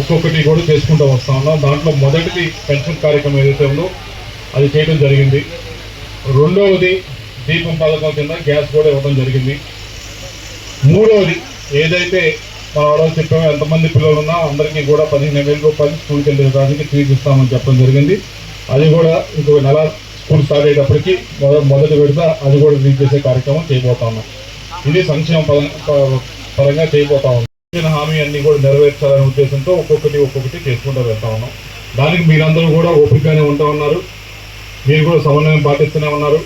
ఒక్కొక్కటి కూడా చేసుకుంటూ వస్తా ఉన్నాం. దాంట్లో మొదటిది పెన్షన్ కార్యక్రమం ఏదైతే ఉందో అది చేయడం జరిగింది. రెండవది దీపం పథకం కింద గ్యాస్ కూడా ఇవ్వడం జరిగింది. మూడవది ఏదైతే మనం ఆరోజు చెప్పాము ఎంతమంది పిల్లలు ఉన్నా అందరికీ కూడా పదిహేను వేల రూపాయలు స్కూల్కి వెళ్ళే దానికి ఫీజు ఇస్తామని చెప్పడం జరిగింది. అది కూడా ఇంకొక నెల స్కూల్ స్టార్ట్ అయ్యేటప్పటికి మొదటి విడత అది కూడా రీచ్ చేసే కార్యక్రమం చేయబోతా ఉన్నాం. ఇది సంక్షేమ పరంగా చేయబోతా ఉన్నాం. ఇచ్చిన హామీ అన్ని కూడా నెరవేర్చాలనే ఉద్దేశంతో ఒక్కొక్కటి ఒక్కొక్కటి చేసుకుంటూ వెళ్తా ఉన్నాం. దానికి మీరందరూ కూడా ఓపికగానే ఉంటా ఉన్నారు. మీరు కూడా సమన్వయం పాటిస్తూనే ఉన్నారు.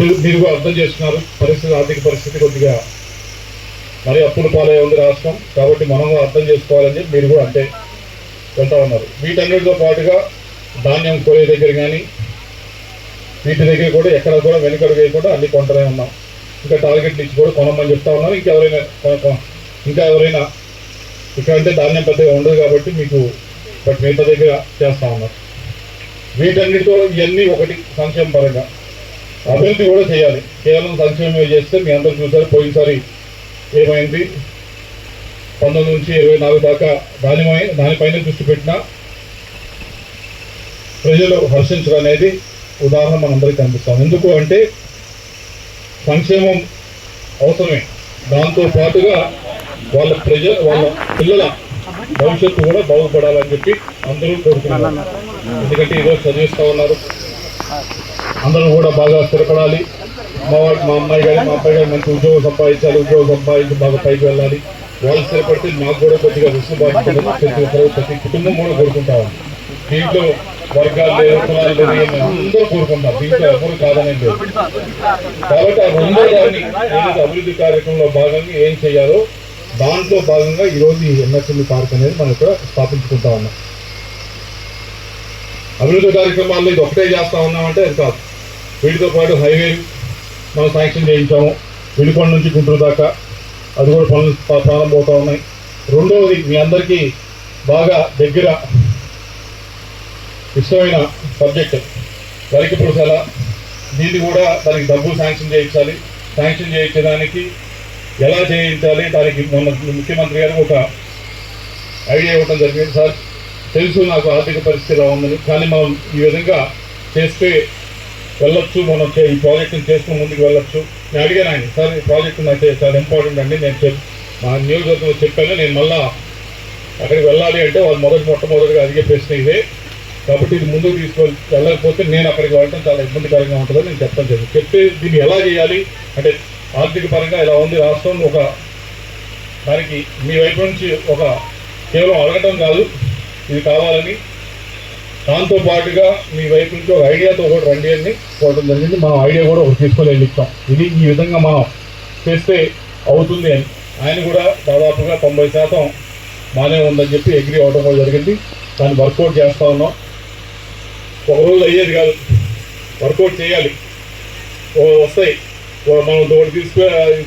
మీరు- మీరు కూడా అర్థం చేస్తున్నారు పరిస్థితి ఆర్థిక పరిస్థితి కొద్దిగా మరి అప్పుల పాలయ్య ఉంది రాష్ట్రం. కాబట్టి మనం అర్థం చేసుకోవాలని చెప్పి మీరు కూడా అంతే వెళ్తా ఉన్నారు. వీటన్నిటితో పాటుగా ధాన్యం కోరే దగ్గర కానీ వీటి దగ్గర కూడా ఎక్కడ కూడా వెనుకడు వేయకుండా అన్ని కొంటనే ఉన్నాం. ఇంకా టార్గెట్ ఇచ్చి కూడా కొనమని చెప్తా ఉన్నాను. ఇంకా ఎవరైనా ఇంకా ఎవరైనా ఇక్కడ అంటే ధాన్యం పెద్దగా ఉండదు కాబట్టి మీకు బట్ మిగతా దగ్గర చేస్తా ఉన్నారు వీటన్నిటితో ఇవన్నీ ఒకటి సంక్షేమ పరంగా. అభివృద్ధి కూడా చేయాలి. కేవలం సంక్షేమమే చేస్తే మీ అందరూ చూసారు పోయినసారి ఏమైంది? పంతొమ్మిది నుంచి ఇరవై నాలుగు దాకా దానిపై దానిపైన దృష్టి పెట్టినా ప్రజలు హర్షించడం అనేది ఉదాహరణ మనందరికీ కనిపిస్తాం ఎందుకు అంటే సంక్షేమం అవసరమే. దాంతో పాటుగా వాళ్ళ ప్రజ వాళ్ళ పిల్లల భవిష్యత్తు కూడా బాగుపడాలని చెప్పి అందరూ కోరుకుంటున్నారు. ఎందుకంటే ఈరోజు చదివిస్తూ ఉన్నారు. అందరూ కూడా బాగా స్థిరపడాలి. మా మా అమ్మాయి కానీ మా అబ్బాయి కానీ మంచి ఉద్యోగం సంపాదించాలి. ఉద్యోగం సంపాదించి బాగా పైకి వెళ్ళాలి. వాళ్ళు స్థిరపడితే మాకు కూడా కొద్దిగా వెసులుబాటు ప్రతి ఒక్కరు ప్రతి కుటుంబం కూడా కోరుకుంటా ఉంది. దీంట్లో వర్గాలు లేదు కులాలు లేదు అందరూ కోరుకుంటాం. దీంట్లో ఎవరు కాదనే లేదు. కాబట్టి ఆ రెండో దాన్ని ఏదైతే అభివృద్ధి కార్యక్రమంలో భాగంగా ఏం చేయాలో దాంట్లో భాగంగా ఈరోజు ఈ ఎన్ఎస్ఎంఈ పార్క్ అనేది మనం ఇక్కడ స్థాపించుకుంటా ఉన్నాం. అభివృద్ధి కార్యక్రమాల్లో ఇది ఒకటే చేస్తా ఉన్నామంటే అది కాదు. వీటితో పాటు హైవే మనం శాంక్షన్ చేయించాము. వినుకొండ నుంచి గుంటూరు దాకా అది కూడా పనులు ప్రారంభమవుతా ఉన్నాయి. రెండవది మీ అందరికీ బాగా దగ్గర ఇష్టమైన సబ్జెక్ట్ వరికి పురుషాల దీన్ని కూడా దానికి డబ్బు శాంక్షన్ చేయించాలి. శాంక్షన్ చేయించడానికి ఎలా చేయించాలి? దానికి మొన్న ముఖ్యమంత్రి గారు ఒక ఐడియా ఇవ్వడం జరిగింది. సార్ తెలుసు నాకు ఆర్థిక పరిస్థితి ఎలా ఉందని. కానీ మనం ఈ విధంగా చేస్తే వెళ్ళొచ్చు. మనం చే- ఈ ప్రాజెక్టుని చేసుకుని ముందుకు వెళ్ళొచ్చు. నేను అడిగాను ఆయన సార్ ఈ ప్రాజెక్టు నాకు చాలా ఇంపార్టెంట్ అండి. నేను చెప్ మా నియోజకవర్గంలో చెప్పాను. నేను మళ్ళా అక్కడికి వెళ్ళాలి అంటే వాళ్ళు మొదటి మొట్టమొదటిగా అడిగే ప్రశ్న ఇదే. కాబట్టి ఇది ముందుకు తీసుకొని వెళ్ళకపోతే నేను అక్కడికి వెళ్ళడం చాలా ఇబ్బందికరంగా ఉంటుందని నేను చెప్పడం జరిగింది. చెప్తే దీన్ని ఎలా చేయాలి? అంటే ఆర్థిక పరంగా ఇలా ఉంది రాష్ట్రం ఒక దానికి మీ వైపు నుంచి ఒక కేవలం అడగటం కాదు ఇది కావాలని. దాంతో పాటుగా మీ వైపు నుంచి ఒక ఐడియాతో కూడా రండి అని కోరడం జరిగింది. మనం ఐడియా కూడా ఒకటి తీసుకొని వెళ్ళిస్తాం ఇది ఈ విధంగా మనం చేస్తే అవుతుంది అని. ఆయన కూడా దాదాపుగా తొంభై శాతం బాగానే ఉందని చెప్పి అగ్రి అవ్వడం కూడా జరిగింది. దాన్ని వర్కౌట్ చేస్తూ ఉన్నాం. ఒక రోజు అయ్యేది కాదు. వర్కౌట్ చేయాలి. వస్తాయి. మనం ఒకటి తీసుకు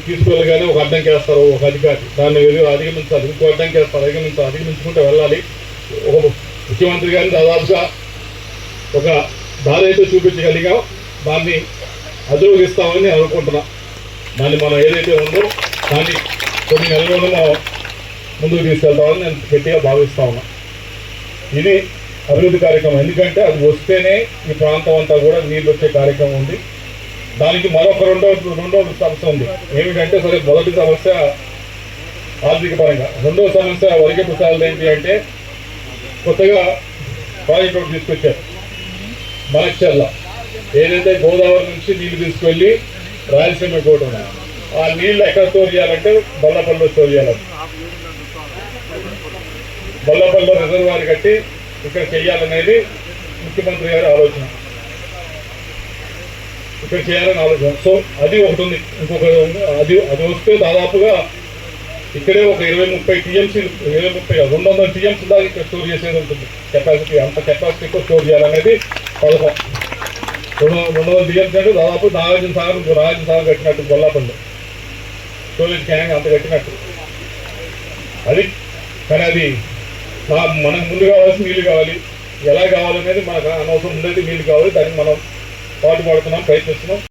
తీసుకువెళ్ళగానే ఒక అడ్డంకి వేస్తారు ఒక అధికారి. దాన్ని వెళ్ళి అధిగమించాలి. ఇంకో అడ్డంకి వేస్తారు అధిగమించాలి అధిగమించుకుంటూ వెళ్ళాలి. ఒక ముఖ్యమంత్రి గారిని దాదాపుగా ఒక దారి అయితే చూపించగలిగాం. దాన్ని అధిరోగిస్తామని అనుకుంటున్నా. దాన్ని మనం ఏదైతే ఉందో దాన్ని కొన్ని నెలల్లోనే మనం ముందుకు తీసుకెళ్తామని నేను గట్టిగా భావిస్తా ఉన్నా. ఇది అభివృద్ధి కార్యక్రమం. ఎందుకంటే అది వస్తేనే ఈ ప్రాంతం అంతా కూడా నీళ్ళు వచ్చే కార్యక్రమం ఉంది. దానికి మరొక రెండో రెండో సమస్య ఉంది. ఏమిటంటే సరే మొదటి సమస్య ఆర్థిక పరంగా. రెండో సమస్య వరిక పుస్తకాలు ఏంటి అంటే కొత్తగా ప్రాజెక్ట్ ఒకటి తీసుకొచ్చారు. మనచ్చర్ల ఏదైతే గోదావరి నుంచి నీళ్ళు తీసుకెళ్ళి రాయలసీమ కోట ఆ నీళ్ళు ఎక్కడ స్టోర్ చేయాలంటే బల్లపల్లిలో స్టోర్ చేయాలంటే బల్లపల్లిలో రిజర్వాయర్ కట్టి ఇక్కడ చేయాలనేది ముఖ్యమంత్రి గారి ఆలోచన. ఇక్కడ చేయాలని ఆలోచన. సో అది ఒకటి ఉంది. ఇంకొక ఉంది. అది అది వస్తే దాదాపుగా ఇక్కడే ఒక ఇరవై ముప్పై టీఎంసీ ఇరవై ముప్పై రెండు వందల టీఎంసీ దాకా ఇక్కడ స్టోర్ చేసేది ఉంటుంది. కెపాసిటీ అంత కెపాసిటీతో స్టోర్ చేయాలనేది పథకం. రెండు రెండు వందల టీఎంసీ అంటే దాదాపు నాగార్జున సాగర్ ఇంకో నాగార్జున సాగర్ కట్టినట్టు గొల్లాపల్లి. స్టోరేజ్ ట్యాంక్ అంత కట్టినట్టు. అది కానీ అది మనకు ముందు కావాల్సిన నీళ్ళు కావాలి. ఎలా కావాలనేది మనకు అనవసరం ఉండేది నీళ్ళు కావాలి. దానికి మనం పాటు పడుతున్నాం ప్రయత్నిస్తున్నాం.